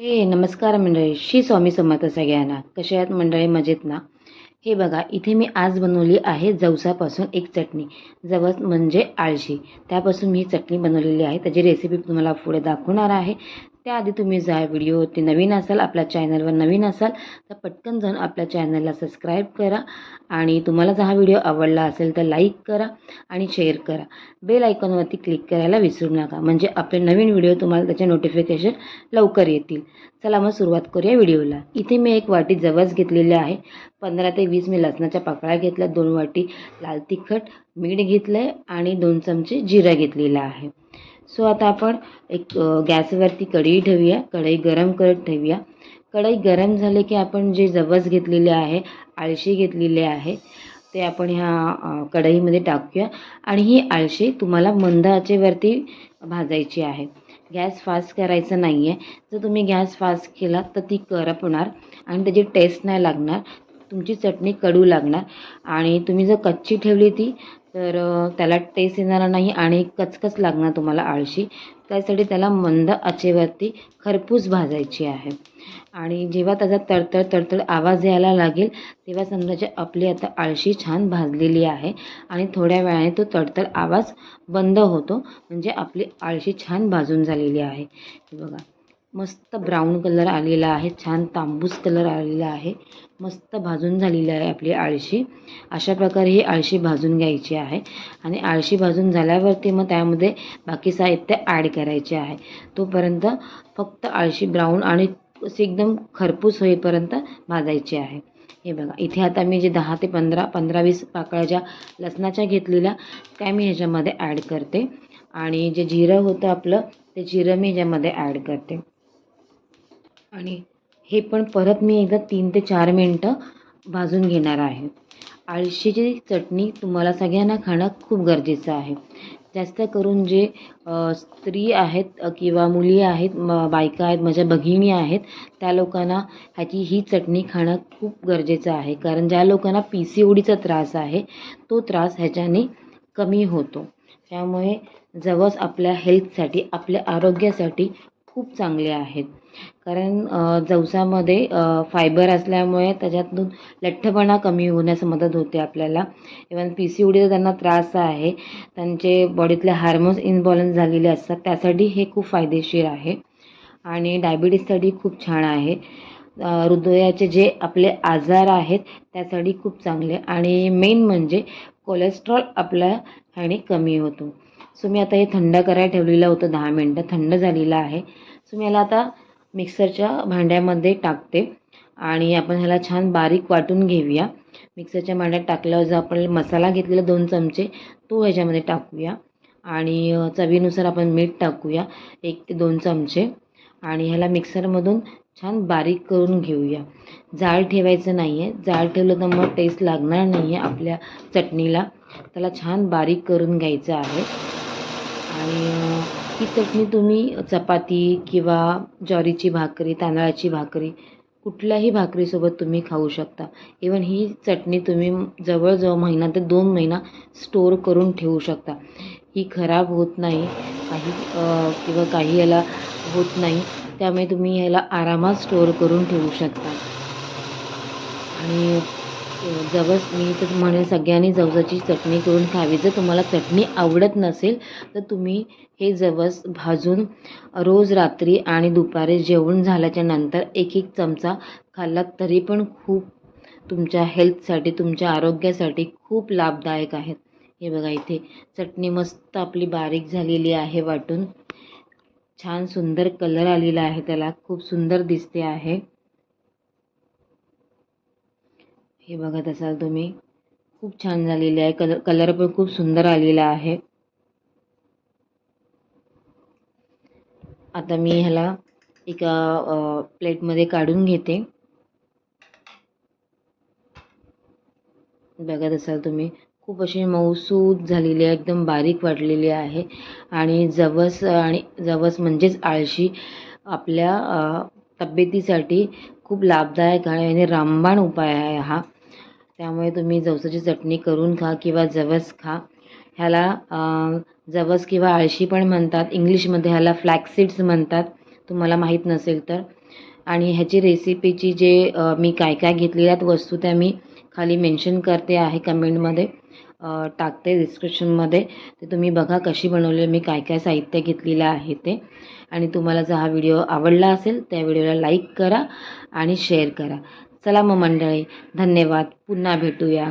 हे नमस्कार मंडळी. श्री स्वामी समर्थ सगळ्यांना. कशा आहेत मंडळी? मजेत ना? हे बघा इथे मी आज बनवली आहे जवसापासून एक चटणी. जवस म्हणजे आळशी. त्यापासून मी चटणी बनवलेली आहे. त्याची रेसिपी तुम्हाला पुढे दाखवणार आहे. त्याआधी तुम्ही जा व्हिडिओवरती नवीन असाल आपल्या चॅनलवर नवीन असाल तर पटकन जाऊन आपल्या चॅनलला सबस्क्राईब करा. आणि तुम्हाला जर हा व्हिडिओ आवडला असेल तर लाईक करा आणि शेअर करा. बेल आयकॉनवरती क्लिक करायला विसरू नका. म्हणजे आपले नवीन व्हिडिओ तुम्हाला त्याचे नोटिफिकेशन लवकर येतील. चला मग सुरुवात करूया व्हिडिओला. इथे मी एक वाटी जवस घेतलेली आहे. पंधरा ते वीस मी लसणाच्या पाकळ्या घेतल्या. दोन वाटी लाल तिखट मीठ घेतलं आहे आणि दोन चमचे जिरा घेतलेला आहे. सो आता आपण एक गॅसवरती कढई ठेवूया. कढई गरम करत ठेवूया. कढई गरम झाले की आपण जे जवस घेतलेले आहे आळशी घेतलेले आहे ते आपण ह्या कढईमध्ये टाकूया. आणि ही आळशी तुम्हाला मंद आचेवरती भाजायची आहे. गॅस फास्ट करायचा नाही आहे जर तुम्ही गॅस फास्ट केला तर ती करपणार आणि त्याची टेस्ट नाही लागणार. तुमची चटणी कडू लागणार. आणि तुम्ही जर कच्ची ठेवली ती तर त्याला टेस्ट येणार नाही आणि कचकच लागणार तुम्हाला आळशी. त्यासाठी त्याला मंद आचेवरती खरपूस भाजायची आहे. आणि जेव्हा त्याचा तडतड तडतड आवाज यायला लागेल तेव्हा समजायचे आपली आता आळशी छान भाजलेली आहे. आणि थोड्या वेळाने तो तडतड आवाज बंद होतो. म्हणजे आपली आळशी छान भाजून झालेली आहे. बघा. मस्त ब्राऊन कलर आलेला आहे. छान तांबूस कलर आलेला आहे. मस्त भाजून झालेली आहे आपली आळशी. अशा प्रकारे ही आळशी भाजून घ्यायची आहे. आणि आळशी भाजून झाल्यावरती मग त्यामध्ये बाकी साहित्य ॲड करायचे आहे. तोपर्यंत फक्त आळशी ब्राऊन आणि एकदम खरपूस होईपर्यंत भाजायची आहे. हे बघा इथे आता मी जे दहा ते पंधरा पंधरा वीस पाकळ्या ज्या लसणाच्या घेतलेल्या त्या मी ह्याच्यामध्ये ॲड करते. आणि जे जिरं होतं आपलं ते जिरं मी ह्याच्यामध्ये ॲड करते. आणि हे पण परत मी एकदा तीन ते चार मिनटं भाजून घेणार आहे. आळशीची चटणी तुम्हाला सगळ्यांना खाणं खूप गरजेचं आहे. जास्त करून जे स्त्री आहेत किंवा मुली आहेत म बायका आहेत माझ्या भगिनी आहेत त्या लोकांना ह्याची ही चटणी खाणं खूप गरजेचं आहे. कारण ज्या लोकांना पी सी ओडीचा त्रास आहे तो त्रास ह्याच्याने कमी होतो. त्यामुळे जवस आपल्या हेल्थसाठी आपल्या आरोग्यासाठी खूप चांगले आहेत. कारण जवसामध्ये फायबर असल्यामुळे त्याच्यातून लठ्ठपणा कमी होण्यास मदत होते आपल्याला. इवन पी सी ओडीचा त्यांना त्रास आहे. त्यांचे बॉडीतले हार्मोन्स इनबॅलन्स झालेले असतात. त्यासाठी हे खूप फायदेशीर आहे. आणि डायबिटीजसाठी खूप छान आहे. हृदयाचे जे आपले आजार आहेत त्यासाठी खूप चांगले. आणि मेन म्हणजे कोलेस्ट्रॉल आपल्या ह्याने कमी होतो. सो मी आता हे थंड करायला ठेवलेलं होतं दहा मिनटं. थंड झालेलं आहे. सो मी याला आता मिक्सरच्या भांड्यामध्ये टाकते. आणि आपण ह्याला छान बारीक वाटून घेऊया. मिक्सरच्या भांड्यात टाकल्यावर जो आपण मसाला घेतलेला दोन चमचे तो ह्याच्यामध्ये टाकूया. आणि चवीनुसार आपण मीठ टाकूया एक ते दोन चमचे. आणि ह्याला मिक्सरमधून छान बारीक करून घेऊया. जाळ ठेवायचं नाही आहे जाळ ठेवलं तर मग टेस्ट लागणार नाही आहे आपल्या चटणीला. त्याला छान बारीक करून घ्यायचं आहे. आणि ही चटणी तुम्ही चपाती किंवा ज्वारीची भाकरी तांदळाची भाकरी कुठल्याही भाकरीसोबत तुम्ही खाऊ शकता. इवन ही चटणी तुम्ही जवळजवळ महिना ते दोन महिना स्टोअर करून ठेवू शकता. ही खराब होत नाही काही किंवा काही याला होत नाही. त्यामुळे तुम्ही याला आरामात स्टोअर करून ठेवू शकता. आणि जवस मी तर म्हणेन सगळ्यांनी जवसाची चटणी करून खावी. जर तुम्हाला चटणी आवडत नसेल तर तुम्ही हे जवस भाजून रोज रात्री आणि दुपारी जेवण झाल्याच्यानंतर एक एक चमचा खाल्लात तरी पण खूप तुमच्या हेल्थसाठी तुमच्या आरोग्यासाठी खूप लाभदायक आहेत. हे बघा इथे चटणी मस्त आपली बारीक झालेली आहे वाटून. छान सुंदर कलर आलेला आहे त्याला खूप सुंदर दिसते आहे. हे बघत असाल तुम्ही खूप छान झालेली आहे. कलर कलर पण खूप सुंदर आलेला आहे. आता मी ह्याला एका प्लेटमध्ये काढून घेते. बघत असाल तुम्ही खूप अशी मऊसूद झालेली आहे एकदम बारीक वाटलेली आहे. आणि जवस आणि जवस म्हणजेच आळशी आपल्या तब्येतीसाठी खूप लाभदायक आहे आणि रामबाण उपाय आहे हा. त्यामुळे तुम्ही जवसाची चटणी करून खा किंवा जवस खा. ह्याला जवस किंवा आळशी पण म्हणतात. इंग्लिशमध्ये ह्याला फ्लॅक्स सीड्स म्हणतात. तुम्हाला माहीत नसेल तर. आणि ह्याची रेसिपीची जे मी काय काय घेतलेल्या आहेत वस्तू त्या मी खाली मेन्शन करते आहे कमेंटमध्ये टाकते डिस्क्रिप्शनमध्ये ते तुम्ही बघा कशी बनवली मी काय काय साहित्य घेतलेलं आहे ते. आणि तुम्हाला जर हा व्हिडिओ आवडला असेल त्या व्हिडिओला लाईक करा आणि शेअर करा. चला मग मंडळी धन्यवाद. पुन्हा भेटूया.